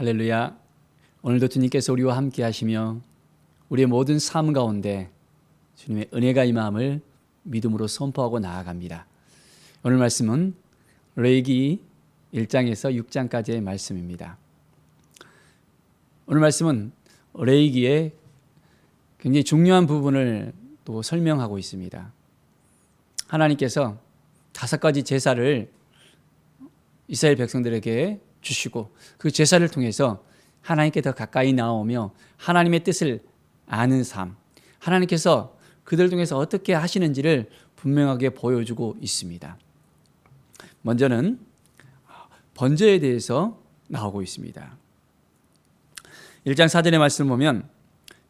할렐루야. 오늘도 주님께서 우리와 함께 하시며 우리의 모든 삶 가운데 주님의 은혜가 임함을 믿음으로 선포하고 나아갑니다. 오늘 말씀은 레이기 1장에서 6장까지의 말씀입니다. 오늘 말씀은 레이기의 굉장히 중요한 부분을 또 설명하고 있습니다. 하나님께서 다섯 가지 제사를 이스라엘 백성들에게 주시고 그 제사를 통해서 하나님께 더 가까이 나오며 하나님의 뜻을 아는 삶, 하나님께서 그들 중에서 어떻게 하시는지를 분명하게 보여주고 있습니다. 먼저는 번제에 대해서 나오고 있습니다. 1장 4절의 말씀을 보면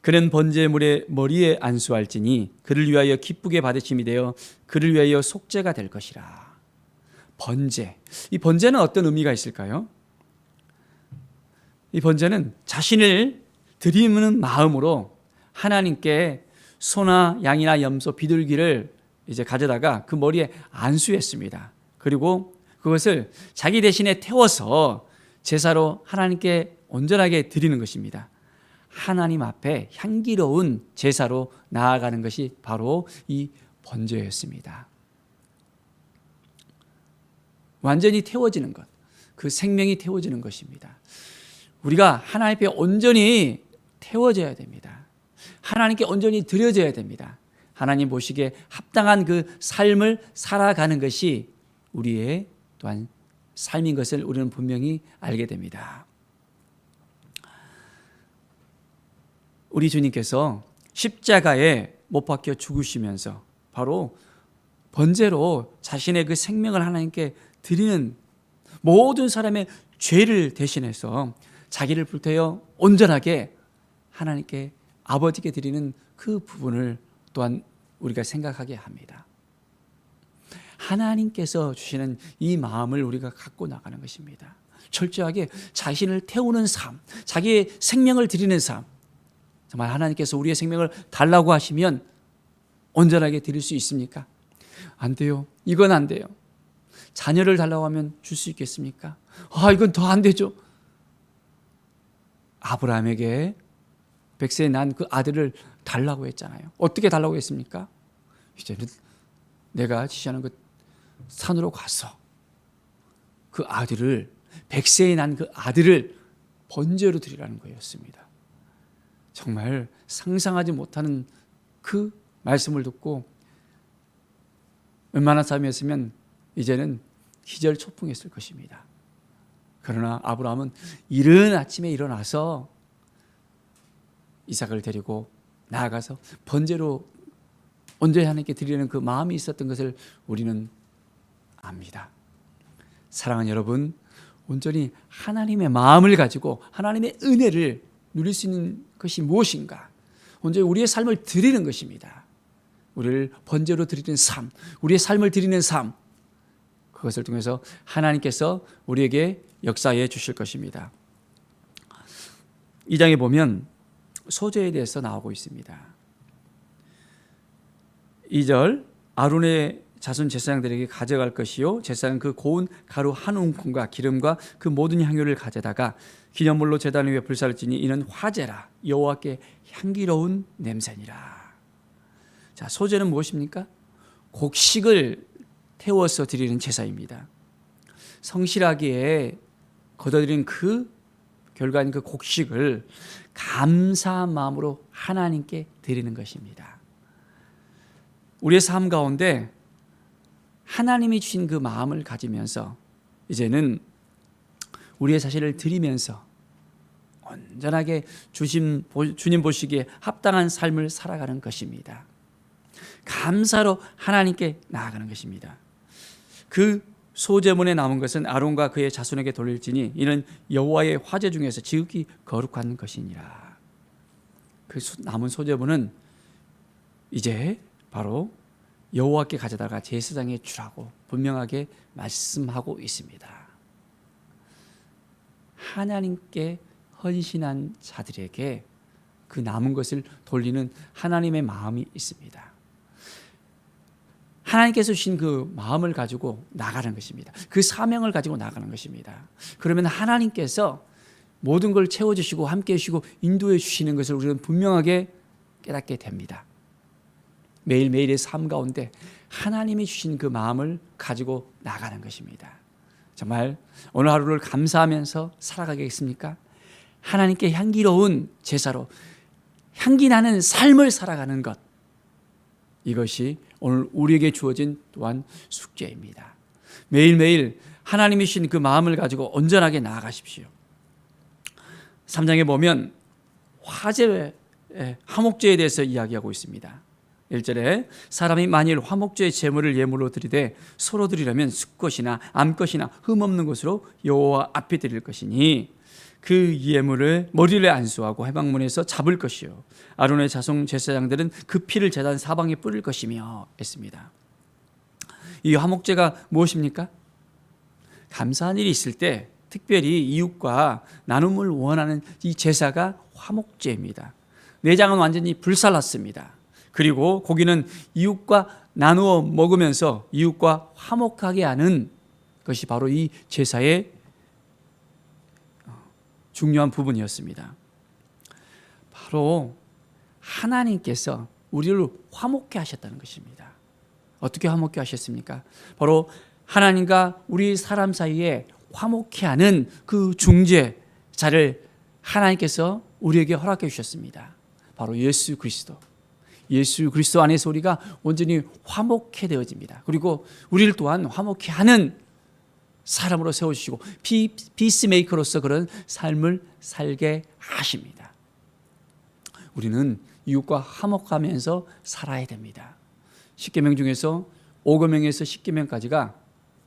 그는 번제물의 머리에 안수할지니 그를 위하여 기쁘게 받으심이 되어 그를 위하여 속죄가 될 것이라. 번제. 이 번제는 어떤 의미가 있을까요? 이 번제는 자신을 드리는 마음으로 하나님께 소나 양이나 염소 비둘기를 이제 가져다가 그 머리에 안수했습니다. 그리고 그것을 자기 대신에 태워서 제사로 하나님께 온전하게 드리는 것입니다. 하나님 앞에 향기로운 제사로 나아가는 것이 바로 이 번제였습니다. 완전히 태워지는 것, 그 생명이 태워지는 것입니다. 우리가 하나님 앞에 온전히 태워져야 됩니다. 하나님께 온전히 드려져야 됩니다. 하나님 보시기에 합당한 그 삶을 살아가는 것이 우리의 또한 삶인 것을 우리는 분명히 알게 됩니다. 우리 주님께서 십자가에 못 박혀 죽으시면서 바로 번제로 자신의 그 생명을 하나님께 드리는 모든 사람의 죄를 대신해서 자기를 불태워 온전하게 하나님께 아버지께 드리는 그 부분을 또한 우리가 생각하게 합니다. 하나님께서 주시는 이 마음을 우리가 갖고 나가는 것입니다. 철저하게 자신을 태우는 삶, 자기의 생명을 드리는 삶. 정말 하나님께서 우리의 생명을 달라고 하시면 온전하게 드릴 수 있습니까? 안 돼요. 이건 안 돼요. 자녀를 달라고 하면 줄 수 있겠습니까? 아, 이건 더 안 되죠. 아브라함에게 백세에 난 그 아들을 달라고 했잖아요. 어떻게 달라고 했습니까? 이제는 내가 지시하는 그 산으로 가서 그 아들을 백세에 난 그 아들을 번제로 드리라는 거였습니다. 정말 상상하지 못하는 그 말씀을 듣고 얼마나 삶이었으면 이제는 기절 초풍했을 것입니다. 그러나 아브라함은 이른 아침에 일어나서 이삭을 데리고 나아가서 번제로 온전히 하나님께 드리는 그 마음이 있었던 것을 우리는 압니다. 사랑하는 여러분, 온전히 하나님의 마음을 가지고 하나님의 은혜를 누릴 수 있는 것이 무엇인가? 온전히 우리의 삶을 드리는 것입니다. 우리를 번제로 드리는 삶, 우리의 삶을 드리는 삶, 그것을 통해서 하나님께서 우리에게 역사해 주실 것입니다. 이 장에 보면 소재에 대해서 나오고 있습니다. 2절 아론의 자손 제사장들에게 가져갈 것이요 제사장 그 고운 가루 한 움큼과 기름과 그 모든 향유를 가져다가 기념물로 제단 위에 불사를 지니 이는 화제라 여호와께 향기로운 냄새니라. 자 소재는 무엇입니까? 곡식을 태워서 드리는 제사입니다. 성실하게 거둬들인 그 결과인 그 곡식을 감사한 마음으로 하나님께 드리는 것입니다. 우리의 삶 가운데 하나님이 주신 그 마음을 가지면서 이제는 우리의 자신을 드리면서 온전하게 주신, 주님 보시기에 합당한 삶을 살아가는 것입니다. 감사로 하나님께 나아가는 것입니다. 그 소제문에 남은 것은 아론과 그의 자손에게 돌릴지니 이는 여호와의 화제 중에서 지극히 거룩한 것이니라. 그 남은 소제문은 이제 바로 여호와께 가져다가 제사장에 주라고 분명하게 말씀하고 있습니다. 하나님께 헌신한 자들에게 그 남은 것을 돌리는 하나님의 마음이 있습니다. 하나님께서 주신 그 마음을 가지고 나가는 것입니다. 그 사명을 가지고 나가는 것입니다. 그러면 하나님께서 모든 걸 채워주시고 함께 해주시고 인도해 주시는 것을 우리는 분명하게 깨닫게 됩니다. 매일매일의 삶 가운데 하나님이 주신 그 마음을 가지고 나가는 것입니다. 정말 오늘 하루를 감사하면서 살아가겠습니까? 하나님께 향기로운 제사로 향기 나는 삶을 살아가는 것. 이것이 오늘 우리에게 주어진 또한 숙제입니다. 매일매일 하나님이 주신 그 마음을 가지고 온전하게 나아가십시오. 3장에 보면 화재, 화목제에 대해서 이야기하고 있습니다. 1절에 사람이 만일 화목제의 제물을 예물로 드리되 서로 드리려면 숫것이나 암것이나 흠없는 것으로 여호와 앞에 드릴 것이니 그 예물을 머리를 안수하고 해방문에서 잡을 것이요 아론의 자손 제사장들은 그 피를 제단 사방에 뿌릴 것이며 했습니다. 이 화목제가 무엇입니까? 감사한 일이 있을 때 특별히 이웃과 나눔을 원하는 이 제사가 화목제입니다. 내장은 완전히 불살랐습니다. 그리고 고기는 이웃과 나누어 먹으면서 이웃과 화목하게 하는 것이 바로 이 제사의 중요한 부분이었습니다. 바로 하나님께서 우리를 화목케 하셨다는 것입니다. 어떻게 화목케 하셨습니까? 바로 하나님과 우리 사람 사이에 화목케 하는 그 중재자를 하나님께서 우리에게 허락해 주셨습니다. 바로 예수 그리스도. 예수 그리스도 안에서 우리가 온전히 화목해 되어집니다. 그리고 우리를 또한 화목해 하는 사람으로 세워주시고 피, 피스메이커로서 그런 삶을 살게 하십니다. 우리는 이웃과 화목하면서 살아야 됩니다. 십계명 중에서 오계명에서 십계명까지가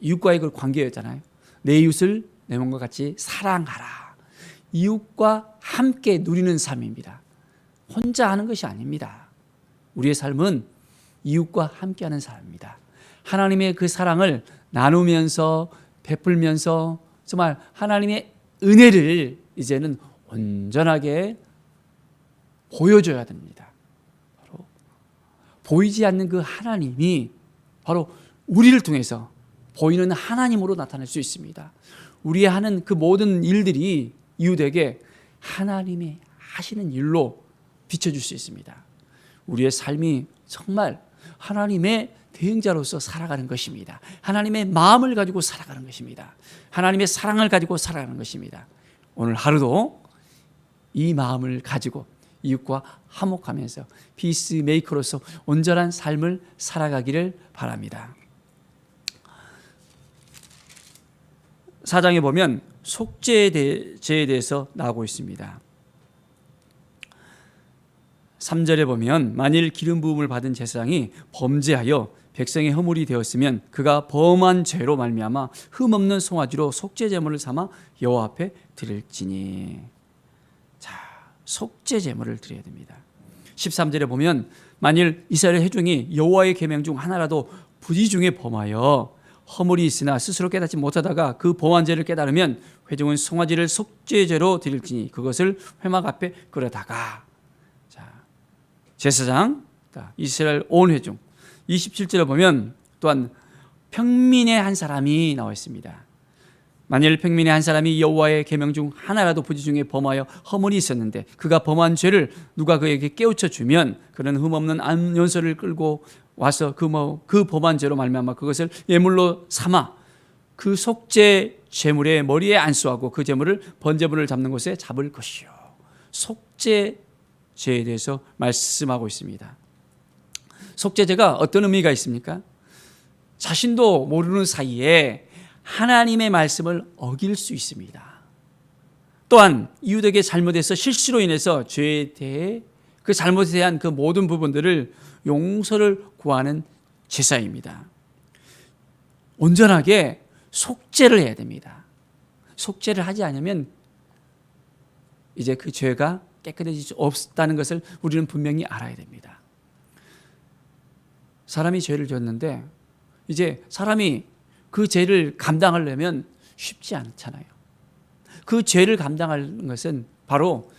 이웃과의 그 관계였잖아요. 내 이웃을 내 몸과 같이 사랑하라. 이웃과 함께 누리는 삶입니다. 혼자 하는 것이 아닙니다. 우리의 삶은 이웃과 함께하는 삶입니다. 하나님의 그 사랑을 나누면서 베풀면서 정말 하나님의 은혜를 이제는 온전하게 보여줘야 됩니다. 바로 보이지 않는 그 하나님이 바로 우리를 통해서 보이는 하나님으로 나타날 수 있습니다. 우리 하는 그 모든 일들이 이웃에게 하나님이 하시는 일로 비춰줄 수 있습니다. 우리의 삶이 정말 하나님의 대행자로서 살아가는 것입니다. 하나님의 마음을 가지고 살아가는 것입니다. 하나님의 사랑을 가지고 살아가는 것입니다. 오늘 하루도 이 마음을 가지고 이웃과 화목하면서 피스메이커로서 온전한 삶을 살아가기를 바랍니다. 사장에 보면 속죄에 대해서 나오고 있습니다. 3절에 보면 만일 기름 부음을 받은 제사장이 범죄하여 백성의 허물이 되었으면 그가 범한 죄로 말미암아 흠 없는 송아지로 속죄 제물을 삼아 여호와 앞에 드릴지니 자 속죄 제물을 드려야 됩니다. 13절에 보면 만일 이스라엘 회중이 여호와의 계명 중 하나라도 부지 중에 범하여 허물이 있으나 스스로 깨닫지 못하다가 그 범한 죄를 깨달으면 회중은 송아지를 속죄제로 드릴지니 그것을 회막 앞에 끌어다가 자 제사장 이스라엘 온 회중 27절에 보면 또한 평민의 한 사람이 나와 있습니다. 만일 평민의 한 사람이 여호와의 계명 중 하나라도 부지 중에 범하여 허물이 있었는데 그가 범한 죄를 누가 그에게 깨우쳐 주면 그는 흠없는 암연소를 끌고 와서 그 뭐 그 범한 죄로 말미암아 그것을 예물로 삼아 그 속죄 제물의 머리에 안수하고 그 제물을 번제물을 잡는 곳에 잡을 것이요. 속죄 죄에 대해서 말씀하고 있습니다. 속죄제가 어떤 의미가 있습니까? 자신도 모르는 사이에 하나님의 말씀을 어길 수 있습니다. 또한 이웃에게 잘못해서 실수로 인해서 죄에 대해 그 잘못에 대한 그 모든 부분들을 용서를 구하는 제사입니다. 온전하게 속죄를 해야 됩니다. 속죄를 하지 않으면 이제 그 죄가 깨끗해질 수 없다는 것을 우리는 분명히 알아야 됩니다. 사람이 죄를 졌는데 이제 사람이 그 죄를 감당하려면 쉽지 않잖아요. 그 죄를 감당하는 것은 바로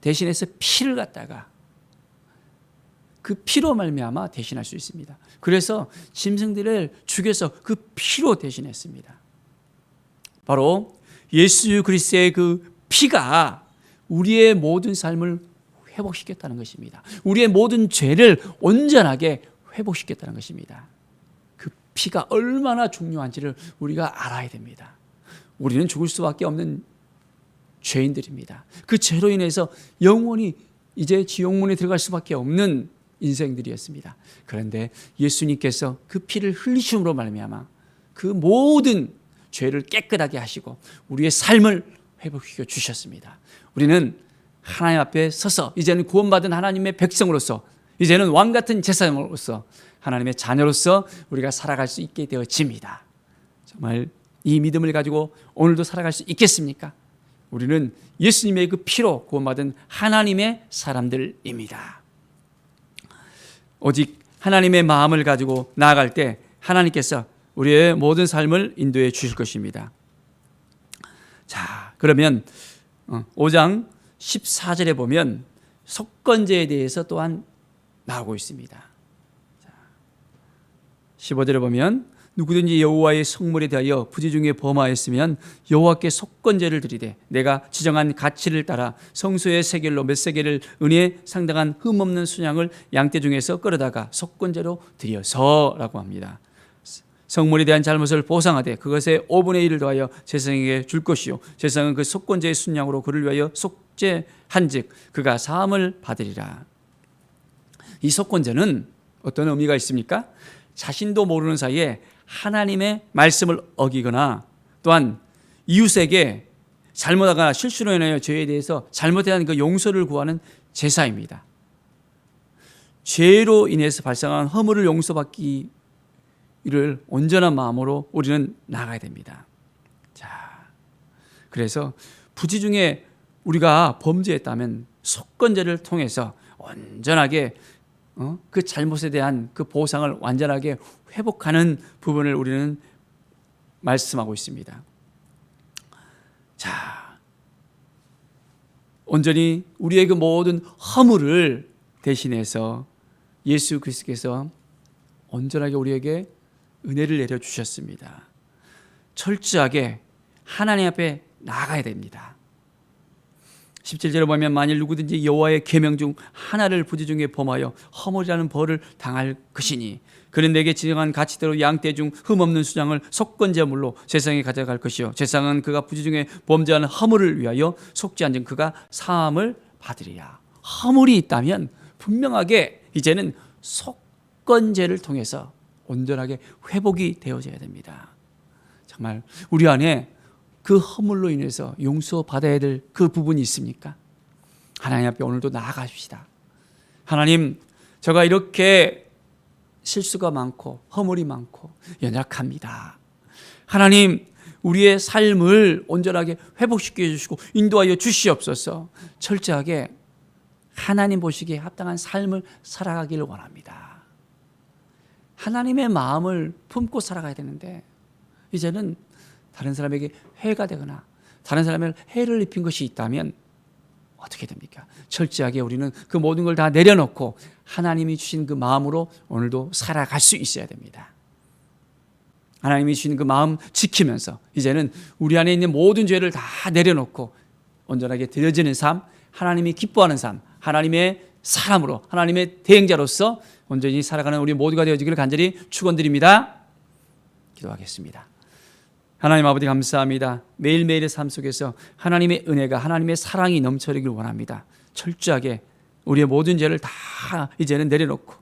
대신해서 피를 갖다가 그 피로 말미암아 대신할 수 있습니다. 그래서 짐승들을 죽여서 그 피로 대신했습니다. 바로 예수 그리스도의 그 피가 우리의 모든 삶을 회복시켰다는 것입니다. 우리의 모든 죄를 온전하게 회복시켰다는 것입니다. 그 피가 얼마나 중요한지를 우리가 알아야 됩니다. 우리는 죽을 수밖에 없는 죄인들입니다. 그 죄로 인해서 영원히 이제 지옥문에 들어갈 수밖에 없는 인생들이었습니다. 그런데 예수님께서 그 피를 흘리심으로 말미암아 그 모든 죄를 깨끗하게 하시고 우리의 삶을 회복시켜 주셨습니다. 우리는 하나님 앞에 서서 이제는 구원받은 하나님의 백성으로서 이제는 왕 같은 제사장으로서 하나님의 자녀로서 우리가 살아갈 수 있게 되어집니다. 정말 이 믿음을 가지고 오늘도 살아갈 수 있겠습니까? 우리는 예수님의 그 피로 구원받은 하나님의 사람들입니다. 오직 하나님의 마음을 가지고 나아갈 때 하나님께서 우리의 모든 삶을 인도해 주실 것입니다. 자, 그러면 5장 14절에 보면 속건제에 대해서 또한 나오고 있습니다. 15절에 보면 누구든지 여호와의 성물에 대하여 부지 중에 범하였으면 여호와께 속건제를 드리되 내가 지정한 가치를 따라 성소의 세겔로 몇 세겔을 은혜에 상당한 흠 없는 순양을 양떼 중에서 끌어다가 속건제로 드려서라고 합니다. 성물에 대한 잘못을 보상하되 그것의 5분의 1을 더하여 제사장에게 줄 것이요 제사장은 그 속건제의 순양으로 그를 위하여 속죄한즉 그가 사함을 받으리라. 이 속건제는 어떤 의미가 있습니까? 자신도 모르는 사이에 하나님의 말씀을 어기거나 또한 이웃에게 잘못하거나 실수로 인하여 죄에 대해서 잘못한 그 용서를 구하는 제사입니다. 죄로 인해서 발생한 허물을 용서받기를 온전한 마음으로 우리는 나가야 됩니다. 자, 그래서 부지 중에 우리가 범죄했다면 속건제를 통해서 온전하게 어? 그 잘못에 대한 그 보상을 완전하게 회복하는 부분을 우리는 말씀하고 있습니다. 자, 온전히 우리의 그 모든 허물을 대신해서 예수 그리스도께서 온전하게 우리에게 은혜를 내려 주셨습니다. 철저하게 하나님 앞에 나가야 됩니다. 17절에 보면 만일 누구든지 여호와의 계명 중 하나를 부지 중에 범하여 허물이라는 벌을 당할 것이니 그는 내게 지정한 가치대로 양떼 중 흠없는 수장을 속건제물로 세상에 가져갈 것이요. 세상은 그가 부지 중에 범죄하는 허물을 위하여 속지 않은 그가 사함을 받으리라. 허물이 있다면 분명하게 이제는 속건제를 통해서 온전하게 회복이 되어져야 됩니다. 정말 우리 안에 그 허물로 인해서 용서받아야 될 그 부분이 있습니까? 하나님 앞에 오늘도 나아가십시다. 하나님, 제가 이렇게 실수가 많고 허물이 많고 연약합니다. 하나님, 우리의 삶을 온전하게 회복시켜 주시고 인도하여 주시옵소서. 철저하게 하나님 보시기에 합당한 삶을 살아가기를 원합니다. 하나님의 마음을 품고 살아가야 되는데 이제는 다른 사람에게 해가 되거나 다른 사람을 해를 입힌 것이 있다면 어떻게 됩니까? 철저하게 우리는 그 모든 걸 다 내려놓고 하나님이 주신 그 마음으로 오늘도 살아갈 수 있어야 됩니다. 하나님이 주신 그 마음 지키면서 이제는 우리 안에 있는 모든 죄를 다 내려놓고 온전하게 드려지는 삶, 하나님이 기뻐하는 삶, 하나님의 사람으로 하나님의 대행자로서 온전히 살아가는 우리 모두가 되어지기를 간절히 축원드립니다. 기도하겠습니다. 하나님 아버지 감사합니다. 매일매일의 삶 속에서 하나님의 은혜가 하나님의 사랑이 넘쳐리길 원합니다. 철저하게 우리의 모든 죄를 다 이제는 내려놓고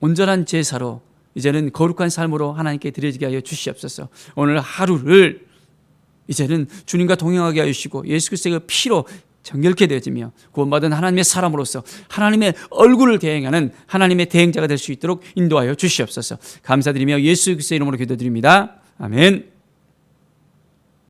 온전한 제사로 이제는 거룩한 삶으로 하나님께 드려지게 하여 주시옵소서. 오늘 하루를 이제는 주님과 동행하게 하여 주시고 예수 그리스도의 피로 정결케 되어지며 구원받은 하나님의 사람으로서 하나님의 얼굴을 대행하는 하나님의 대행자가 될 수 있도록 인도하여 주시옵소서. 감사드리며 예수 그리스도의 이름으로 기도드립니다. 아멘.